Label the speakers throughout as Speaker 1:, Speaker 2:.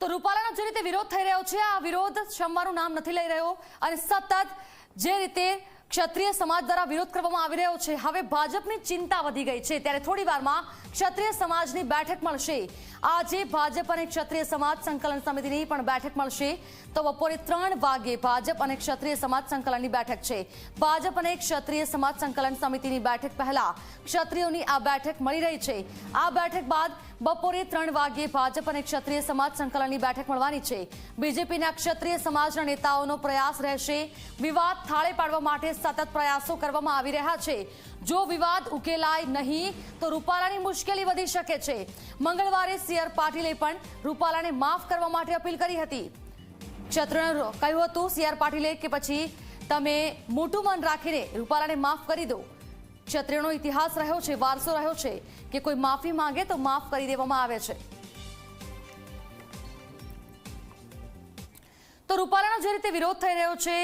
Speaker 1: તો રૂપાલાનો જે રીતે વિરોધ થઈ રહ્યો છે, આ વિરોધ શમવાનું નામ નથી લઈ રહ્યો અને સતત જે રીતે ક્ષત્રિય સમાજ દ્વારા વિરોધ કરવામાં આવી રહ્યો છે. હવે ભાજપની ચિંતા વધી ગઈ છે. ત્યારે થોડી વારમાં ક્ષત્રિય સમાજની બેઠક મળશે. આજે ભાજપ અને ક્ષત્રિય સમાજ સંકલન સમિતિની પણ બેઠક મળશે. તો બપોરે ત્રણ વાગે ભાજપ અને ક્ષત્રિય સમાજ સંકલનની બેઠક છે. ભાજપ અને ક્ષત્રિય સમાજ સંકલન સમિતિની બેઠક પહેલા ક્ષત્રિયોની આ બેઠક મળી રહી છે. આ બેઠક બાદ બપોરે ત્રણ વાગ્યે ભાજપ અને ક્ષત્રિય સમાજ સંકલનની બેઠક મળવાની છે. બીજેપીના ક્ષત્રિય સમાજના નેતાઓનો પ્રયાસ રહેશે. વિવાદ થાળે પાડવા માટે સતત પ્રયાસો કરવામાં આવી રહ્યા છે. જો વિવાદ ઉકેલાય નહીં, તો રૂપાલાની મુશ્કેલી વધી શકે છે. મંગળવારે સીઆર પાટીલે પણ રૂપાલાને માફ કરવા માટે અપીલ કરી હતી. ક્ષત્રિય કહ્યું હતું સીઆર પાટીલે કે પછી તમે મોટું મન રાખીને રૂપાલાને માફ કરી દો. ક્ષત્રિયનો ઇતિહાસ રહ્યો છે, વારસો રહ્યો છે કે કોઈ માફી માંગે તો માફ કરી દેવામાં આવે છે. તો રૂપાલાનો જે રીતે વિરોધ થઈ રહ્યો છે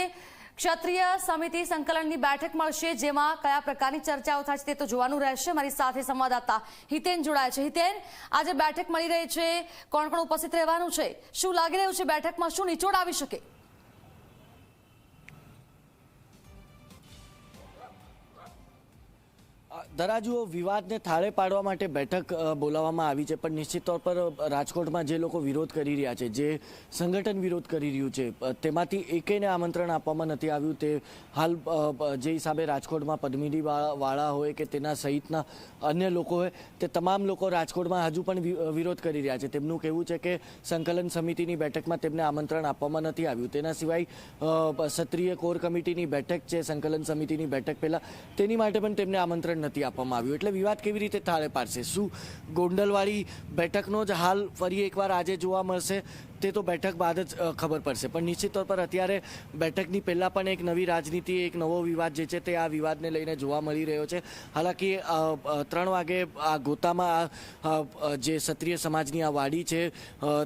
Speaker 1: ક્ષત્રિય સમિતિ સંકલનની બેઠક મળશે, જેમાં કયા પ્રકારની ચર્ચાઓ થાય છે તે તો જોવાનું રહેશે. મારી સાથે સંવાદદાતા હિતેન જોડાય છે. હિતેન, આજે બેઠક મળી રહી છે. કોણ કોણ ઉપસ્થિત રહેવાનું છે? શું લાગી રહ્યું છે બેઠકમાં? શું નિચોડ આવી શકે?
Speaker 2: દરાજુઓ વિવાદને થાળે પાડવા માટે બેઠક બોલાવવામાં આવી છે, પણ નિશ્ચિત તौर પર રાજકોટમાં જે લોકો વિરોધ કરી રહ્યા છે, જે સંગઠન વિરોધ કરી રહ્યું છે તેમાંથી એકેયને આમંત્રણ આપવામાં નથી આવ્યું. તે હાલ જે હિસાબે રાજકોટમાં પદ્મિની વાળા હોય કે તેના સહિતના અન્ય લોકો હોય, તે તમામ લોકો રાજકોટમાં હજુ પણ વિરોધ કરી રહ્યા છે. તેમનું કહેવું છે કે સંકલન સમિતિની બેઠકમાં તેમને આમંત્રણ આપવામાં નથી આવ્યું. તેના સિવાય ક્ષત્રિય કોર કમિટીની બેઠક છે, સંકલન સમિતિની બેઠક પહેલાં. તેની માટે પણ તેમને આમંત્રણ નથી આપવામાં આવ્યું. એટલે વિવાદ કેવી રીતે થાળે પાડશે? શું ગોંડલવાળી બેઠકનો જ હાલ ફરી એકવાર આજે જોવા મળશે? તે તો બેઠક બાદ જ ખબર પડશે. પણ નિશ્ચિત તौर પર અત્યારે બેઠકની પહેલાં પણ એક નવી રાજનીતિ, એક નવો વિવાદ જે છે તે આ વિવાદને લઈને જોવા મળી રહ્યો છે. હાલાકી ત્રણ વાગે આ ગોતામાં જે ક્ષત્રિય સમાજની આ વાડી છે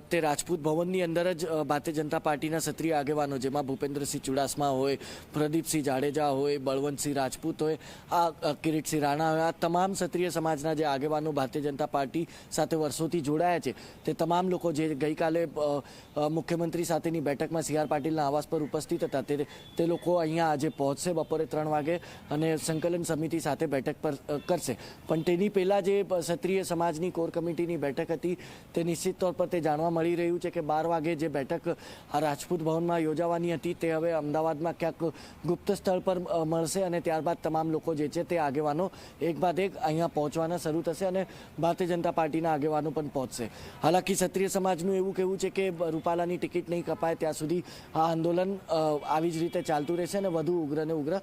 Speaker 2: તે રાજપૂત ભવનની અંદર જ ભારતીય જનતા પાર્ટીના ક્ષત્રિય આગેવાનો જેમાં ભૂપેન્દ્રસિંહ ચુડાસમા હોય, પ્રદીપસિંહ જાડેજા હોય, બળવંતસિંહ રાજપૂત હોય, આ કિરીટસિંહ રાણા હોય, આ તમામ ક્ષત્રિય સમાજના જે આગેવાનો ભારતીય જનતા પાર્ટી સાથે વર્ષોથી જોડાયા છે. તે તમામ લોકો જે ગઈકાલે મુખ્યમંત્રી સાથેની બેઠકમાં સી આર પાટીલના આવાસ પર ઉપસ્થિત હતા. તે તે લોકો અહીંયા આજે પહોંચશે બપોરે ત્રણ વાગે અને સંકલન સમિતિ સાથે બેઠક પર કરશે. પણ તેની પહેલાં જે ક્ષત્રિય સમાજની કોર કમિટીની બેઠક હતી, તે નિશ્ચિત તौर પર તે જાણવા મળી રહ્યું છે કે બાર વાગે જે બેઠક આ રાજપૂત ભવનમાં યોજાવાની હતી, તે હવે અમદાવાદમાં ક્યાંક ગુપ્ત સ્થળ પર મળશે અને ત્યારબાદ તમામ લોકો જે છે તે આગેવાનો એક બાદ એક અહીંયા પહોંચવાના શરૂ થશે અને ભારતીય જનતા પાર્ટીના આગેવાનો પણ પહોંચશે. હાલાકી ક્ષત્રિય સમાજનું એવું કહેવું છે કે રૂપાલાની ટિકિટ નહીં કપાય, ત્યાં સુધી આ આંદોલન આવી જ રીતે ચાલતું રહેશે અને વધુ ઉગ્ર ને ઉગ્ર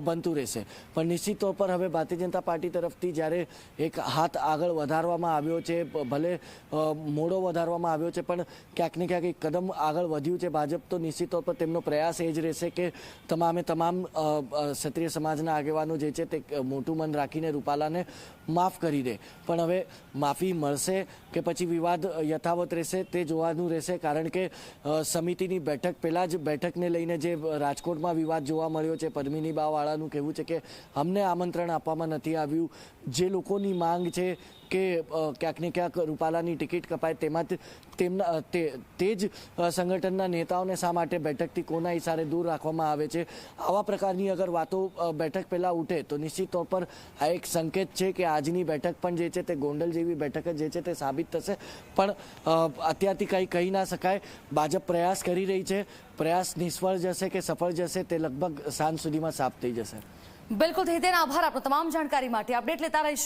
Speaker 2: બનતું રહેશે. પણ નિશ્ચિત તौर પર હવે ભારતીય જનતા પાર્ટી તરફથી જ્યારે એક હાથ આગળ વધારવામાં આવ્યો છે ભલે મોડો વધારવામાં આવ્યો છે, પણ ક્યાંક ને ક્યાંક એક કદમ આગળ વધ્યું છે ભાજપ, તો નિશ્ચિત તौर પર તેમનો પ્રયાસ એ જ રહેશે કે તમામે તમામ ક્ષત્રિય સમાજના આગેવાનો જે છે તે મોટું મન રાખીને રૂપાલાને માફ કરી દે. પણ હવે માફી મળશે કે પછી વિવાદ યથાવત રહેશે તે જોવાનું રહેશે કારણ કે સમિતિની બેઠક પહેલાં જ બેઠકને લઈને જે રાજકોટમાં વિવાદ જોવા મળ્યો છે પદ્મિની બાવાળાનું કહેવું છે કે, અમને આમંત્રણ આપવામાં નથી આવ્યું. જે લોકોની માંગ છે કે ક્યાંક ને ક્યાંક રૂપાલાની ટિકિટ કપાય તેમાં તેમના તે તે જ સંગઠનના નેતાઓને શા માટે બેઠકથી કોના ઇશારે દૂર રાખવામાં આવે છે? આવા પ્રકારની અગર વાતો બેઠક પહેલાં ઉઠે તો નિશ્ચિત તौर પર આ એક સંકેત છે કે આજની બેઠક પણ જે છે તે ગોંડલ જેવી બેઠક જે છે તે સાબિત થશે. પણ અત્યારથી કંઈ કહી ના શકાય. ભાજપ પ્રયાસ કરી રહી છે. પ્રયાસ નિષ્ફળ જશે કે સફળ જશે તે લગભગ સાંજ સુધીમાં સાફ થઈ જશે.
Speaker 1: બિલકુલ હિતેન આભાર આપનો તમામ જાણકારી માટે. અપડેટ લેતા રહીશું.